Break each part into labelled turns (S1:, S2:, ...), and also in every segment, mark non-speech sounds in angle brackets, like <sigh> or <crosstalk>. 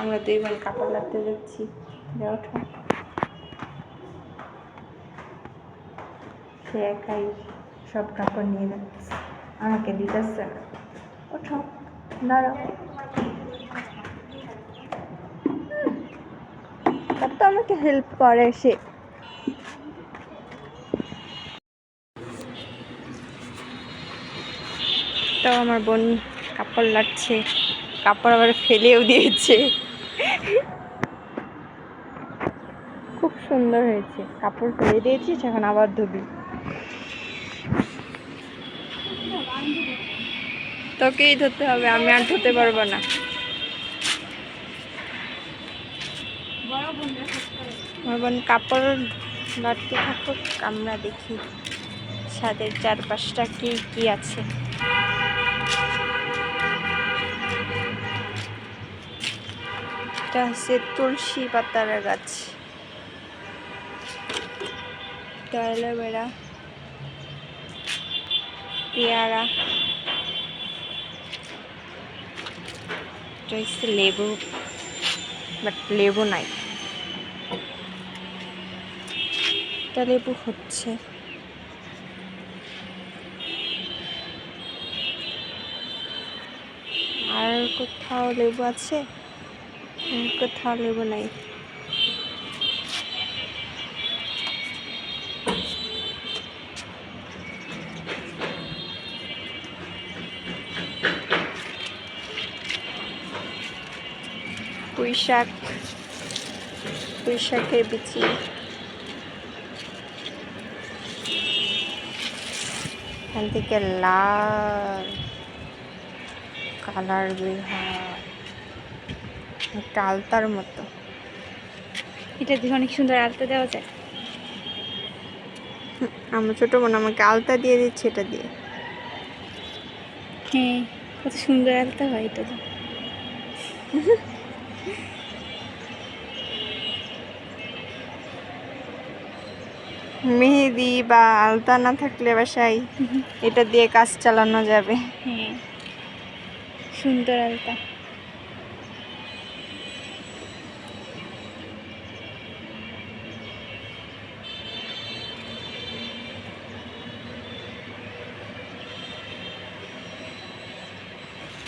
S1: আমরা দুই বোন কাপড় লাগতে যাচ্ছি। ওঠো। সে একাই সব কাপড় নিয়ে যাচ্ছে। আমাকে দিতেছে না। ওঠো, দাঁড়াও। তো আমাকে হেল্প করে সে। তো আমার বোন কাপড় লাগছে কাপড় আবার ফেলেও দিয়েছে। খুব সুন্দর হয়েছে। কাপড় ফেলে দিয়েছিস এখন আবার ধুবি। তোকেই ধরতে হবে, আমি আর ধুতে পারব না। কাপড় থাকুক, আমরা দেখি। ছাদের চারপাশটা কি কি আছে। এটা হচ্ছে তুলসী পাতার গাছ। অ্যালোভেরা পেয়ারা। এটা হচ্ছে লেবু বাট লেবু নাই। এটা লেবু হচ্ছে। আর কোথাও লেবু আছে? কোথাও লেবু নাই পুঁই শাক পুঁই শাকের বিচি এখান থেকে লাল কালার বের হয় একটা আলতার মতো।
S2: এটা দিয়ে অনেক সুন্দর আলতা দেওয়া যায়।
S1: আমার ছোটো বোন আমাকে আলতা দিয়ে দিচ্ছে এটা দিয়ে।
S2: হ্যাঁ কত সুন্দর আলতা হয় এটা তো।
S1: মেহেদি বা আলতা না থাকলে বাসায় এটা দিয়ে কাজ চালানো যাবে।
S2: হ্যাঁ সুন্দর আলতা।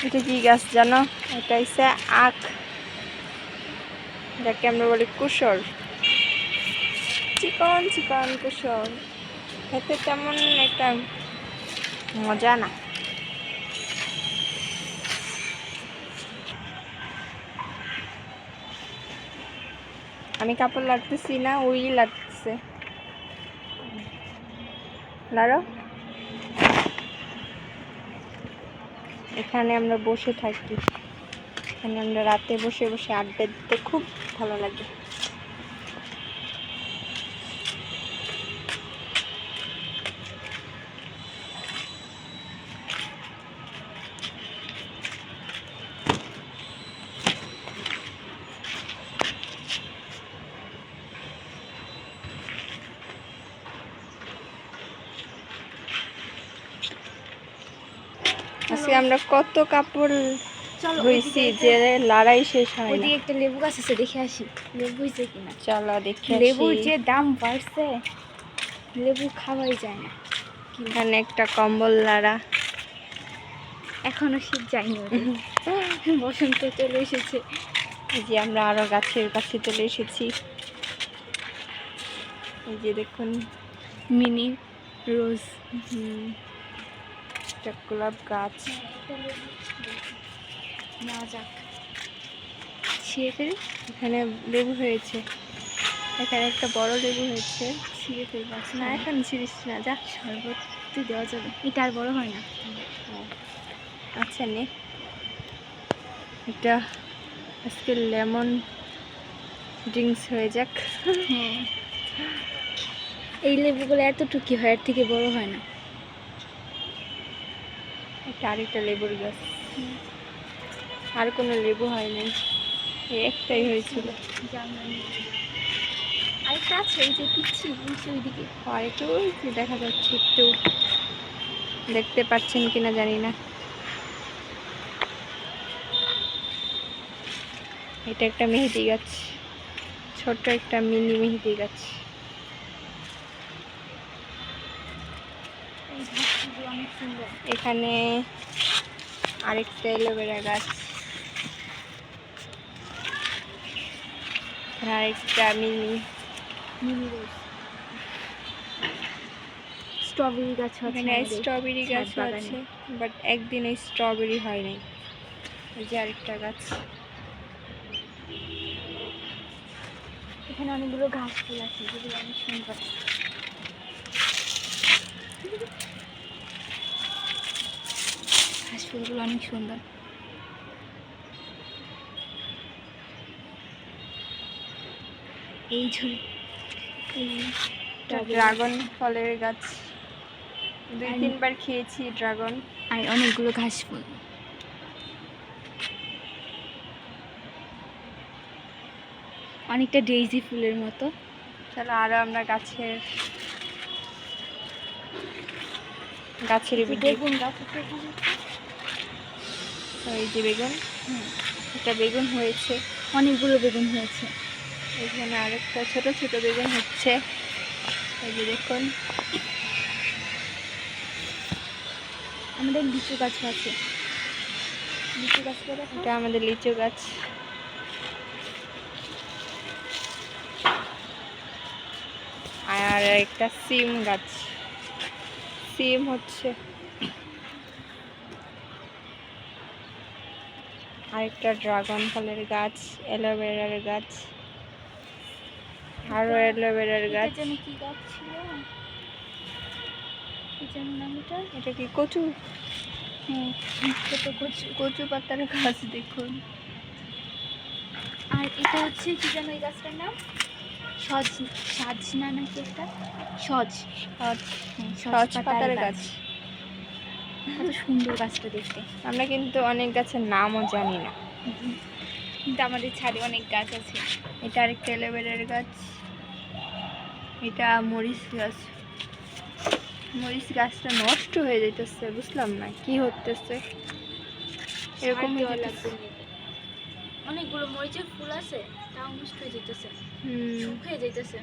S1: এটা কি গাছ জানো? এটা হচ্ছে আখ। যাকে আমরা বলি কুসর চিকন চিকন কুসর খেতে তেমন একটা মজা না। আমি কাপড় লাগতেছি না ওই লাগতেছে। লাড়ো এখানে আমরা বসে থাকি। এখানে আমরা রাতে বসে বসে আড্ডা দিতে খুব ভালো লাগে। আমরা কত কাপড় ধুইছি যে লড়াই শেষ হয় না।
S2: ওইদিকে একটা লেবু গাছ আছে দেখে আসি। লেবু হয়েছে কিনা?
S1: চলো দেখি
S2: লেবুর
S1: আসি।
S2: যে দাম বাড়ছে লেবু খাওয়াই যায় না।
S1: এখানে একটা কম্বল লাড়া।
S2: এখনও শীত যায়নি। <laughs> বসন্ত চলে এসেছে।
S1: এই যে আমরা আরও গাছের কাছে চলে এসেছি। এই যে দেখুন
S2: মিনি রোজ
S1: হুম, একটা গোলাপ গাছ।
S2: নেওয়া যাক। ছিঁড়ে ফেলি।
S1: এখানে লেবু হয়েছে। এখানে একটা বড় লেবু হয়েছে।
S2: ছিঁড়ে ফেলব
S1: না
S2: না
S1: এখন ছিড়িস না যা।
S2: শরবত তো দেওয়া যাবে। এটা আর বড় হয় না।
S1: আচ্ছা নে। এটা আজকে লেমন ড্রিঙ্কস হয়ে যাক।
S2: হ্যাঁ। এই লেবুগুলো এতটুকি হয় এর থেকে বড় হয় না।
S1: এটা আরেকটা লেবুর গাছ। আর কোনো লেবু হয়নি। এই একটাই হয়েছিল।
S2: আরেকটা আছে এই যে পিচ্ছি ওইদিকে।
S1: আর একটু ওই যে দেখা যাচ্ছে একটু। দেখতে পাচ্ছেন কিনা জানি না। এটা একটা মেহেদি গাছ। ছোট্ট একটা মিনি মেহেদি গাছ
S2: এই ঘাসগুলো অনেক সুন্দর
S1: এখানে আরেকটা এলোভেরা গাছ। আরেকটা মিনি
S2: মিনি রোজ। স্ট্রবেরি গাছ আছে
S1: এখানে স্ট্রবেরি গাছ আছে বাট একদিনে স্ট্রবেরি হয় নাই। এই যে আরেকটা গাছ।
S2: এখানে অনেকগুলো ঘাস ফুল আছে যেগুলো অনেক সুন্দর ঘাস ফুলগুলো অনেক সুন্দর। এই ঝুল
S1: ড্রাগন ফলের গাছ। দুই তিনবার খেয়েছি ড্রাগন।
S2: আর অনেকগুলো ঘাস ফুল। অনেকটা ডেইজি ফুলের মতো।
S1: চলো আরও আমরা গাছের গাছের ভিডিও
S2: বেগুন গাছ আছে এখানে।
S1: এই যে বেগুন একটা বেগুন হয়েছে,
S2: অনেকগুলো বেগুন হয়েছে।
S1: এখানে আরেকটা ছোট ছোট বেগুন হচ্ছে। এই যে দেখুন।
S2: আমাদের লিচু গাছ আছে। লিচু গাছটা
S1: এটা আমাদের লিচু গাছ। আর একটা সিম গাছ। সিম হচ্ছে আরেকটা ড্রাগন ফলের গাছ অ্যালোভেরার গাছ আরও অ্যালোভেরার গাছ।
S2: কি গাছ ছিল? এটা?
S1: কি কচু?
S2: হ্যাঁ কচু
S1: কচু পাতার গাছ দেখুন।
S2: আর এটা হচ্ছে কি যেন এই গাছটার নাম? সজ সাজনা নাকি একটা সজ
S1: সজ পাতার গাছ।
S2: কত সুন্দর গাছটা দেখতে।
S1: আমরা কিন্তু অনেক গাছের নামও জানি না।
S2: কিন্তু আমাদের ছাদে অনেক গাছ আছে।
S1: এটা আরেকটা অ্যালোভেরার গাছ। এটা মরিচ গাছ। মরিচ গাছটা নষ্ট হয়ে যাইতেছে বুঝলাম না কি হতেছে এরকম?
S2: অনেকগুলো মরিচের ফুল আছে তাও নষ্ট হয়ে যেতেছে
S1: হুম।
S2: শুকিয়ে যেতেছে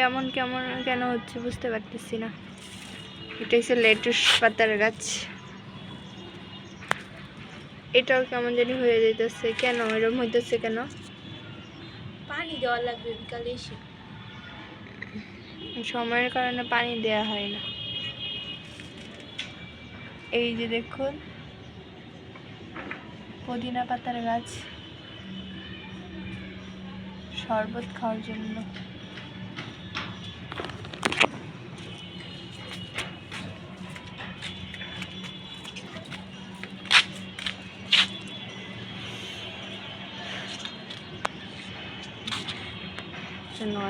S1: এমন কেমন কেন হচ্ছে বুঝতে পারতেছি না। এটা হচ্ছে লেটুস পাতার গাছ। এটাও কেমন জানি হয়ে যাইতেছে। কেন? এরকম হইতেছে কেন?
S2: পানি দেওয়া লাগবে বিকালে এসে।
S1: সময়ের কারণে পানি দেয়া হয় না। এই যে দেখুন পুদিনা পাতার গাছ। শরবত খাওয়ার জন্য।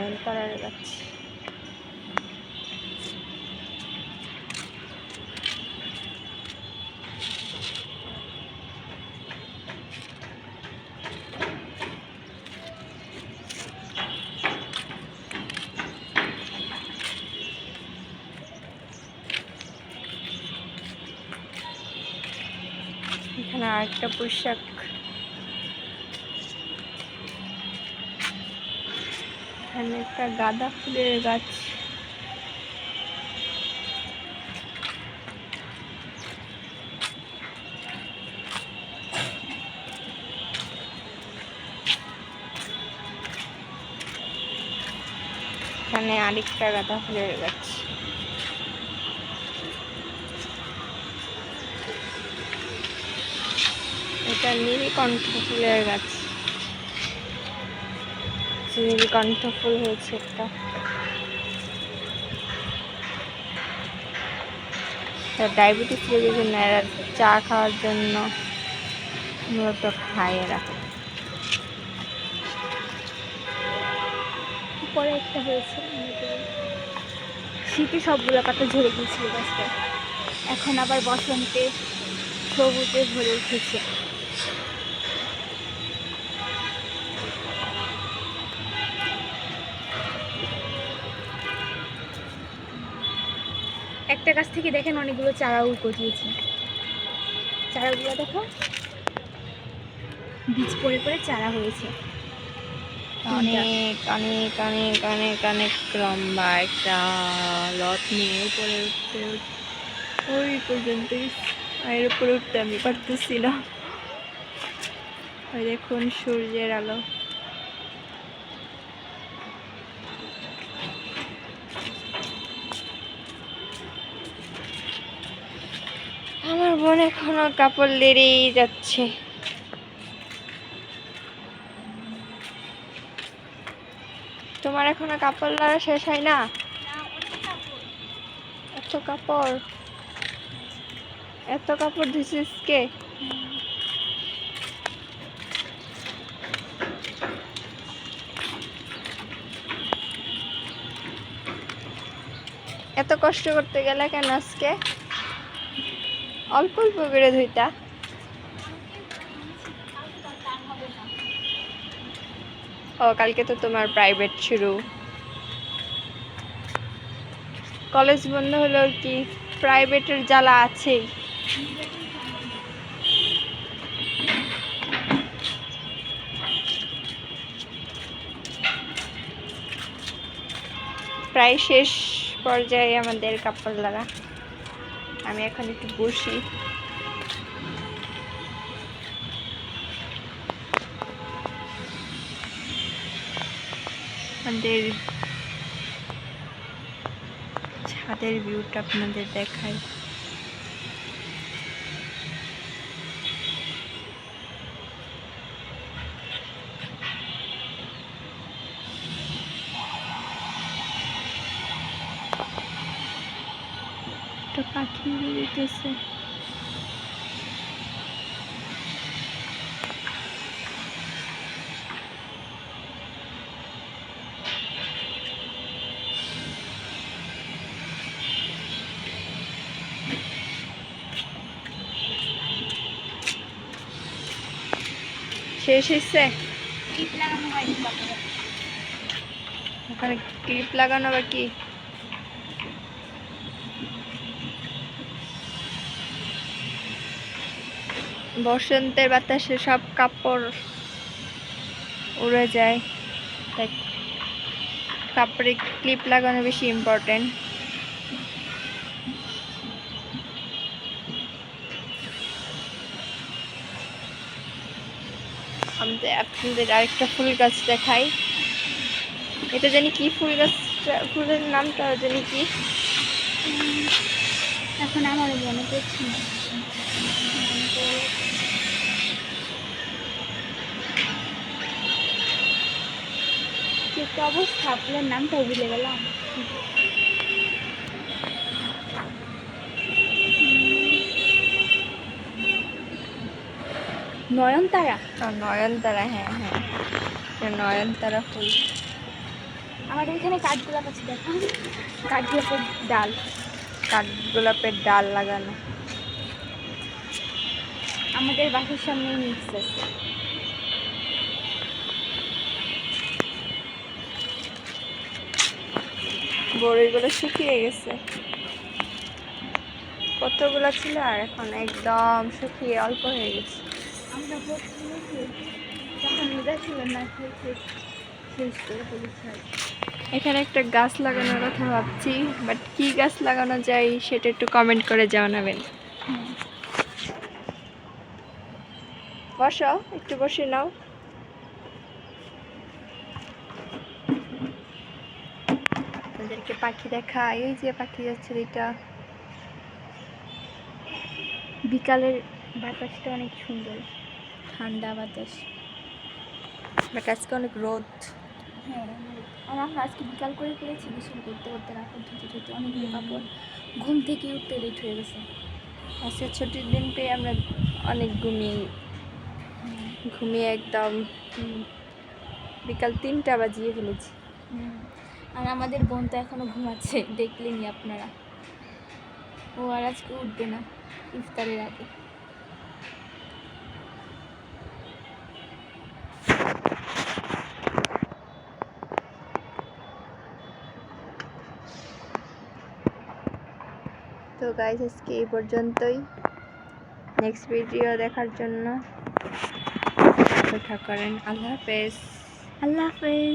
S1: নয়ন তারার গাছ এখানে আরেকটা পোশাক এখানে একটা গাঁদা ফুলের গাছ। এখানে আরেকটা গাঁদা ফুলের গাছ। এটা নীলকণ্ঠ ফুলের গাছ। নীলকণ্ঠ ফুল হয়েছে একটা। ডায়াবেটিস রোগীর জন্য এরা চা খাওয়ার জন্য মূলত খায় এরা
S2: পরে একটা হয়েছে। শীতে সবগুলো পাতা ঝরে গিয়েছিল গাছটা। এখন আবার বসন্তে সবুজে ভরে উঠেছে। একটা গাছ থেকে দেখেন অনেকগুলো চারাও গজিয়েছে। চারাগুলো দেখো। বীজ পড়ে পড়ে চারা হয়েছে।
S1: অনেক অনেক অনেক অনেক অনেক লম্বা একটা লত নিয়ে উপরে উঠতে ওই পর্যন্ত এর উপরে উঠতে আমি পারতেছি না। দেখুন সূর্যের আলো। বোন এখনও কাপড় লেড়েই যাচ্ছে। তোমার এখনও কাপড় লড়া শেষ হয় না? এত কাপড়। এত কাপড় ধুছিস কে? এত কষ্ট করতে গেলে কেন আজকে? অল্প অল্প করে ধুইতা। ও, কালকে তো তোমার প্রাইভেট শুরু। কলেজ বন্ধ হলো কি প্রাইভেটের জ্বালা আছেই? প্রায় শেষ পর্যায়ে আমাদের কাপড় লাগা আমি এখন একটু বসি। আমাদের ছাদের ভিউটা আপনাদের দেখাই। পাখি উড়ে শেষ হয়েছে ওখানে ক্লিপ লাগানো বা বসন্তের বাতাসে সব কাপড় উড়ে যায়। তাই কাপড়ে ক্লিপ লাগানো বেশি ইম্পর্টেন্ট আমাদের আপনাদের আরেকটা ফুল গাছ দেখাই। এটা জানি কি ফুল গাছটা? ফুলের নামটা জানি কি?
S2: এখন আমার মনে পড়ছে না। কি একটা অবস্থা? ফুলের নামটাও ভুলে গেলাম। নয়নতারা?
S1: নয়নতারা হ্যাঁ হ্যাঁ। নয়নতারা ফুল।
S2: আমাদের এখানে কাঠগোলাপ আছে দেখো। কাঠগোলাপের ডাল।
S1: কাঠগোলাপের ডাল লাগানো।
S2: আমাদের বাসার সামনে মিক্স আছে।
S1: বড়িগুলো শুকিয়ে গেছে। কতগুলো ছিল? আর এখন একদম শুকিয়ে অল্প হয়ে গেছে। এখানে একটা গাছ লাগানোর কথা ভাবছি বাট কি গাছ লাগানো যায় সেটা একটু কমেন্ট করে জানাবেন।
S2: হ্যাঁ।
S1: বসো একটু বসে নাও। পাখি দেখা এই যে পাখি যাচ্ছে এটা
S2: বিকালের বাতাসটা অনেক সুন্দর। ঠান্ডা বাতাস।
S1: বাট আজকে অনেক রোদ।
S2: হ্যাঁ আর আমরা আজকে বিকাল করে ফেলেছি গোসল করতে করতে রাখা ধুতে ধুতে অনেকগুলো কাপড় ঘুম থেকে উঠতে লেট হয়ে গেছে।
S1: আজকে ছুটির দিন পেয়ে আমরা অনেক ঘুমিয়ে ঘুমিয়ে একদম বিকাল তিনটা বাজিয়ে ফেলেছি।
S2: আর আমাদের বোন তো এখনও ঘুমাচ্ছে দেখলেনি আপনারা। ও আর আজকে উঠবে না ইফতারের আগে।
S1: তো গাইজ আজকে এই পর্যন্তই। নেক্সট ভিডিও দেখার জন্য। অপেক্ষা করেন আল্লাহ হাফেজ।
S2: আল্লাহ হাফেজ।